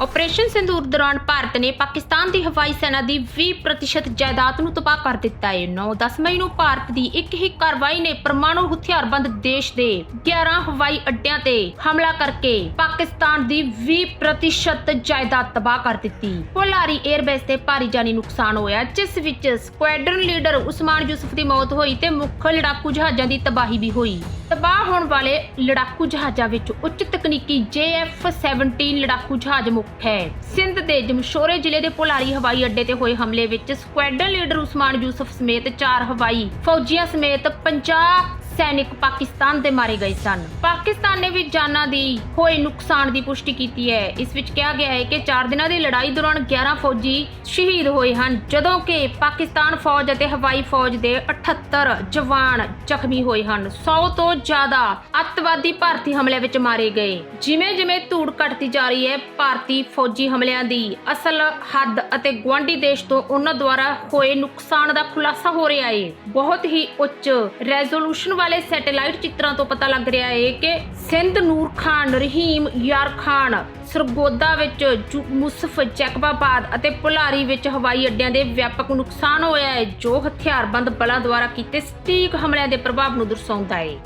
Operation sindoor ਦੌਰਾਨ ਭਾਰਤ ਨੇ ਪਾਕਿਸਤਾਨ ਦੀ ਹਵਾਈ ਸੈਨਾ ਦੀ 20% ਜਾਇਦਾਦ ਨੂੰ ਤਬਾਹ ਕਰ ਦਿੱਤਾ ਹੈ। 9-10 ਮਈ ਨੂੰ ਭਾਰਤ ਦੀ ਇੱਕ ਹੀ ਕਾਰਵਾਈ ਨੇ ਪਰਮਾਣੂ ਹਥਿਆਰਬੰਦ ਦੇਸ਼ ਦੇ 11 ਹਵਾਈ ਅੱਡਿਆਂ ਤੇ ਹਮਲਾ ਕਰਕੇ ਪਾਕਿਸਤਾਨ ਦੀ 20% ਜਾਇਦਾਦ ਤਬਾਹ ਕਰ ਦਿੱਤੀ। ਪੋਲਾਰੀ 에ਅਰਬੇਸ ਤੇ ਭਾਰੀ ਜਾਨੀ ਨੁਕਸਾਨ ਹੋਇਆ, ਜਿਸ ਵਿੱਚ ਸਕੁਐਡਰਨ ਲੀਡਰ ਉਸਮਾਨ ਯੂਸਫ ਦੀ ਮੌਤ ਹੋਈ ਤੇ ਮੁੱਖ ਲੜਾਕੂ ਜਹਾਜ਼ਾਂ ਦੀ ਤਬਾਹੀ ਵੀ ਹੋਈ। ਤਬਾਹ ਹੋਣ ਵਾਲੇ ਲੜਾਕੂ ਜਹਾਜ਼ਾਂ ਵਿੱਚ ਉੱਚ ਤਕਨੀਕੀ JF-17 ਲੜਾਕੂ ਜਹਾਜ਼ ਮੁੱਖ ਹੈ। ਸਿੰਧ ਦੇ ਜਮਸ਼ੋਰੇ ਜ਼ਿਲ੍ਹੇ ਦੇ ਪੋਲਾਰੀ ਹਵਾਈ ਅੱਡੇ ਤੇ ਹੋਏ ਹਮਲੇ ਵਿੱਚ ਸਕੁਐਡਰਨ ਲੀਡਰ ਉਸਮਾਨ ਯੂਸਫ ਸਮੇਤ ਚਾਰ ਹਵਾਈ ਫੌਜੀਆਂ ਸਮੇਤ 50 ਸੈਨਿਕ ਪਾਕਿਸਤਾਨ ਦੇ ਮਾਰੇ ਗਏ ਸਨ। ਪਾਕਿਸਤਾਨ ਨੇ ਵੀ ਜਾਨਾਂ ਦੀ ਹੋਏ ਨੁਕਸਾਨ ਦੀ ਪੁਸ਼ਟੀ ਕੀਤੀ ਹੈ। ਇਸ ਵਿੱਚ ਕਿਹਾ ਗਿਆ ਹੈ ਕਿ 4 ਦਿਨਾਂ ਦੀ ਲੜਾਈ ਦੌਰਾਨ 11 ਫੌਜੀ ਸ਼ਹੀਦ ਹੋਏ ਹਨ, ਜਦੋਂ ਕਿ ਪਾਕਿਸਤਾਨ ਫੌਜ ਅਤੇ ਹਵਾਈ ਫੌਜ ਦੇ 78 ਜਵਾਨ ਜ਼ਖਮੀ ਹੋਏ ਹਨ। 100 ਤੋਂ ਜ਼ਿਆਦਾ ਅੱਤਵਾਦੀ ਭਾਰਤੀ ਹਮਲੇ ਵਿੱਚ ਮਾਰੇ ਗਏ। ਜਿਵੇਂ ਜਿਵੇਂ ਧੂੜ ਘਟਦੀ ਜਾ ਰਹੀ ਹੈ, ਭਾਰਤੀ ਫੌਜੀ ਹਮਲਿਆਂ ਦੀ ਅਸਲ ਹੱਦ ਅਤੇ ਗਵਾਂਢੀ ਦੇਸ਼ ਤੋਂ ਉਹਨਾਂ ਦੁਆਰਾ ਹੋਏ ਨੁਕਸਾਨ ਦਾ ਖੁਲਾਸਾ ਹੋ ਰਿਹਾ ਹੈ। ਬਹੁਤ ਹੀ ਉੱਚ ਰੈਜ਼ੋਲੂਸ਼ਨ ਵਾਲੇ ਸੈਟੇਲਾਈਟ ਚਿੱਤਰਾਂ ਤੋਂ ਪਤਾ ਲੱਗ ਰਿਹਾ ਹੈ ਕਿ ਸਿੰਧ ਨੂਰ ਖਾਨ, ਰਹੀਮ ਯਾਰ ਖਾਨ, ਸਰਗੋਦਾ ਵਿੱਚ ਮੁਸਫ ਜੈਕਬਾਬਾਦ ਅਤੇ ਪੁਲਾਰੀ ਵਿੱਚ ਹਵਾਈ ਅੱਡਿਆਂ ਦੇ ਵਿਆਪਕ ਨੁਕਸਾਨ ਹੋਇਆ ਹੈ ਜੋ ਹਥਿਆਰਬੰਦ ਬਲਾਂ ਦੁਆਰਾ ਕੀਤੇ ਸਟੀਕ ਹਮਲਿਆਂ ਦੇ ਪ੍ਰਭਾਵ ਨੂੰ ਦਰਸਾਉਂਦਾ ਹੈ